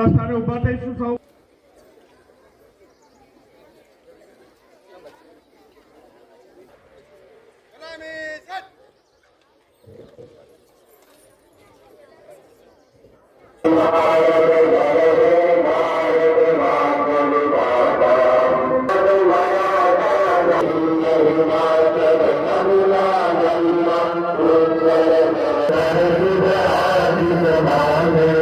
આપણા સ્થાને ઉભા થઈશું સૌ ભારત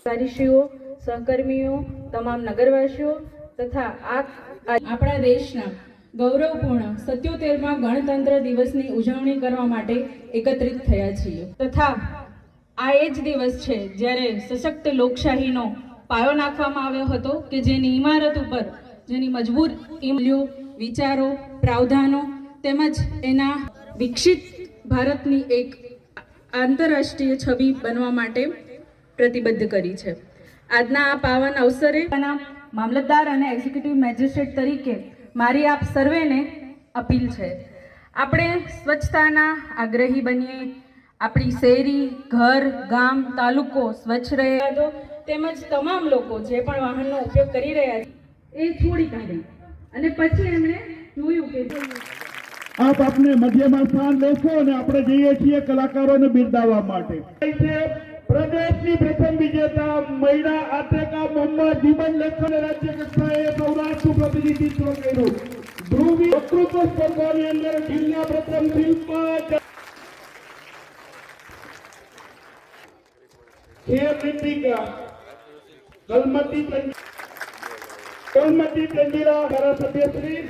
અધિકારીશ્રીઓ સહકર્મીઓ, તમામ નગરવાસીઓ તથા આ આપણા દેશના ગૌરવપૂર્ણ સત્યોતેરમાં ગણતંત્ર દિવસની ઉજવણી કરવા માટે એકત્રિત થયા છીએ. તથા આ એ જ દિવસ છે જ્યારે સશક્ત લોકશાહીનો પાયો નાખવામાં આવ્યો હતો કે જેની ઇમારત ઉપર જેની મજબૂત ઇમલ્યો વિચારો, પ્રાવધાનો તેમજ એના વિકસિત ભારતની એક આંતરરાષ્ટ્રીય છબી બનવા માટે પ્રતિબદ્ધ કરી છે. આજના આ પાવન અવસરે મામલતદાર અને એક્ઝિક્યુટિવ મેજિસ્ટ્રેટ તરીકે મારી આપ સર્વેને અપીલ છે. આપણે સ્વચ્છતાના આગ્રહી બનીએ. આપણી શેરી ઘર ગામ તાલુકો સ્વચ્છ રહે. તેમજ તમામ લોકો જે પણ વાહનનો ઉપયોગ કરી રહ્યા છે એ છોડી કાઢી. અને પછી એમણે જોયું કે આપ આપને મધ્યમાં સ્થાન લેશો અને આપણે જઈએ છીએ કલાકારોને બિરદાવવા માટે. છે પ્રદેશની પ્રથમ વિજેતા મહિલા આત્રેકા મોહમ્મદ જીવન લેખન રાજ્ય કક્ષાએ સૌરાષ્ટ્રનું પ્રતિનિધિત્વ કર્યું. ધ્રુવી વક્તૃત્વ સ્પર્ધાની અંદર જિલ્લા પ્રથમ શ્રી,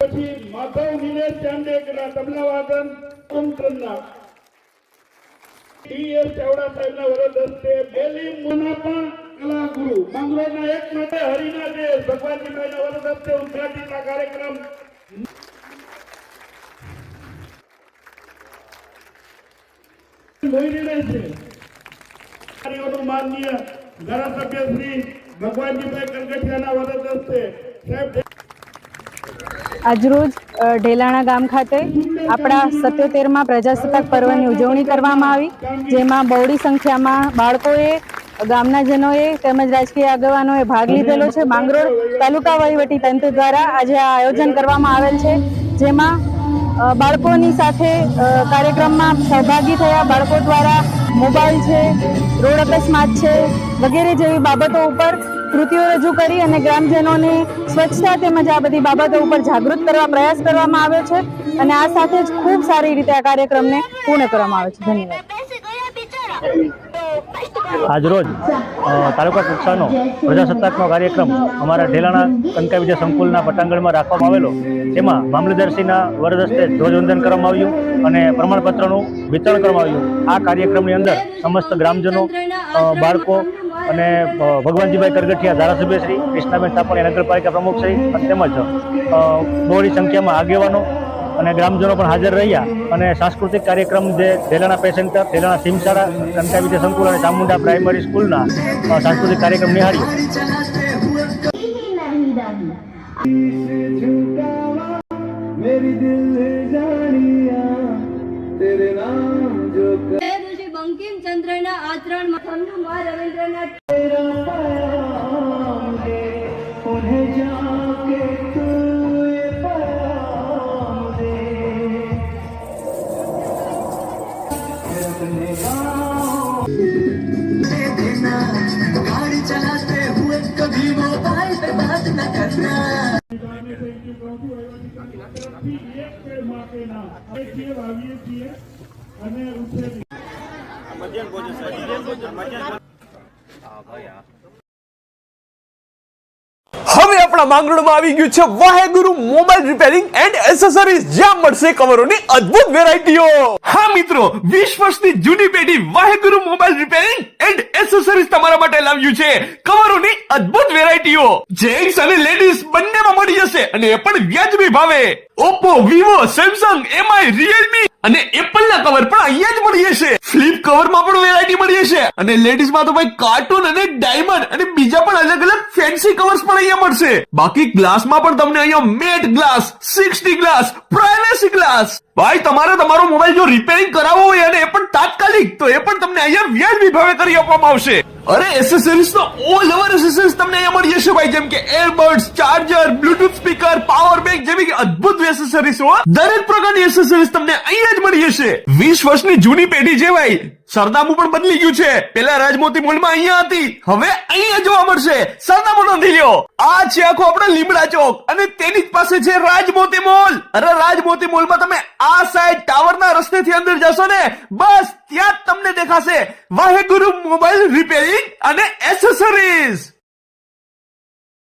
પછી માધવ નિલેશ ચાંદેકના તબલા વાદન કુમકરના डी एस चावडा साहेबना वरद असते बेली मुनापा कला गुरु मंगरोना एक माते हरिना दे भगवान दिवायना वरद असते उद्घाटनाचा कार्यक्रम. मोहिनीने माननीय नगरसभ्य श्री भगवान दिवाय कलकट यांना वरद असते साहेब આજરોજ ઢેલાણા ગામ ખાતે આપણા સત્યોતેરમાં પ્રજાસત્તાક પર્વની ઉજવણી કરવામાં આવી, જેમાં બહોળી સંખ્યામાં બાળકોએ, ગામના જનોએ તેમજ રાજકીય આગેવાનોએ ભાગ લીધેલો છે. માંગરોળ તાલુકા વહીવટી તંત્ર દ્વારા આજે આ આયોજન કરવામાં આવેલ છે, જેમાં બાળકોની સાથે કાર્યક્રમમાં સહભાગી થયા. બાળકો દ્વારા મોબાઈલ છે, રોડ અકસ્માત છે વગેરે જેવી બાબતો ઉપર કૃતિઓ રજૂ કરી અને ગ્રામજનોને સ્વચ્છતા તેમજ આ બધી બાબતો ઉપર જાગૃત કરવા પ્રયાસ કરવામાં આવ્યો છે અને આ સાથે જ ખૂબ સારી રીતે આ કાર્યક્રમને પૂર્ણ કરવામાં આવે છે. ધન્યવાદ. આજરોજ તાલુકા કક્ષાનો પ્રજાસત્તાકનો કાર્યક્રમ અમારા ઢેલાણા કનકા વિજય સંકુલના પટાંગણમાં રાખવામાં આવેલો. તેમાં મામલતદારશ્રીના વરદસ્તે ધ્વજવંદન કરવામાં આવ્યું અને પ્રમાણપત્રનું વિતરણ કરવામાં આવ્યું. આ કાર્યક્રમની અંદર સમસ્ત ગ્રામજનો બાળકો અને ભગવાનજીભાઈ કરગઠિયા ધારાસભ્ય શ્રી કૃષ્ણાબેન સાપણી નગરપાલિકા પ્રમુખ શ્રી અને તેમજ બહોળી સંખ્યામાં આગેવાનો અને ગ્રામજનો પણ હાજર રહ્યા અને સાંસ્કૃતિક કાર્યક્રમ જે ઢેલાણા પેસેન્ટર સેન્ટર ઢેલાણા સિમસારા કંકા વિદ્યા સંકુલ અને ચામુંડા પ્રાઇમરી સ્કૂલના સાંસ્કૃતિક કાર્યક્રમ નિહાળ્યો. બંકિમચંદ્રના આચરણમાં. રવિન્દ્રનાથ અને મધ્યાહન હવે આપણા માંગરોળમાં આવી ગયું છે. Waheguru mobile repairing and accessories. જ્યાં મળશે કવરોની અદ્ભુત વેરાયટીઓ. હા મિત્રો 20 વર્ષની જૂની પેઢી Waheguru mobile repairing and accessories તમારા માટે લાવ્યું છે. કવરોની અદ્ભુત વેરાયટીઓ. જેન્ટ્સ અને લેડીઝ બંનેમાં મળી જશે અને એ પણ વ્યાજબી ભાવે. Oppo Vivo Samsung M I Realme અને એપલ ના કવર પણ અહીંયા જ મળી જશે ફ્લિપ કવરમાં પણ વેરાયટી મળી જશે અને લેડીઝમાં તો ભાઈ કાર્ટૂન અને ડાયમંડ અને બીજા પણ અલગ અલગ ફેન્સી કવર્સ પણ અહીંયા મળશે. બાકી ગ્લાસમાં પણ તમને અહીંયા matte glass sixty glass privacy glass ભાઈ, તમારે તમારો મોબાઈલ જો રિપેરિંગ કરાવવો હોય અને એ પણ તાત્કાલિક, તો એ પણ તમને અહીંયા વ્યાજબી ભાવે કરી આપવામાં આવશે. અરે એસેસરીઝ તો ઓલ ઓવર એસેસરીઝ તમને અહીંયા મળી જશે ભાઈ. જેમ કે earbuds charger bluetooth speaker power bank જેવી કે અદ્ભુત એસેસરીઝ હો. દરેક પ્રકારની એસેસરીઝ તમને અહીંયા જ મળી જશે. વીસ વર્ષની જૂની પેઢી છે ભાઈ, સરનામું પણ બદલી ગયું છે. પેલા રાજમોતી મોલમાં અહીંયા હતી. હવે અહીંયા જોવા મળશે. સરનામું નોંધી લ્યો. આ છે આખો આપણો લીમડા ચોક. અને તેની જ પાસે છે રાજમોતી મોલ. અરે, રાજમોતી મોલમાં તમે આ સાઈડ ટાવરના રસ્તેથી અંદર જશો ને, બસ. ત્યાં તમને દેખાશે વાહેગુરુ મોબાઈલ રિપેરિંગ અને એસેસરીઝ.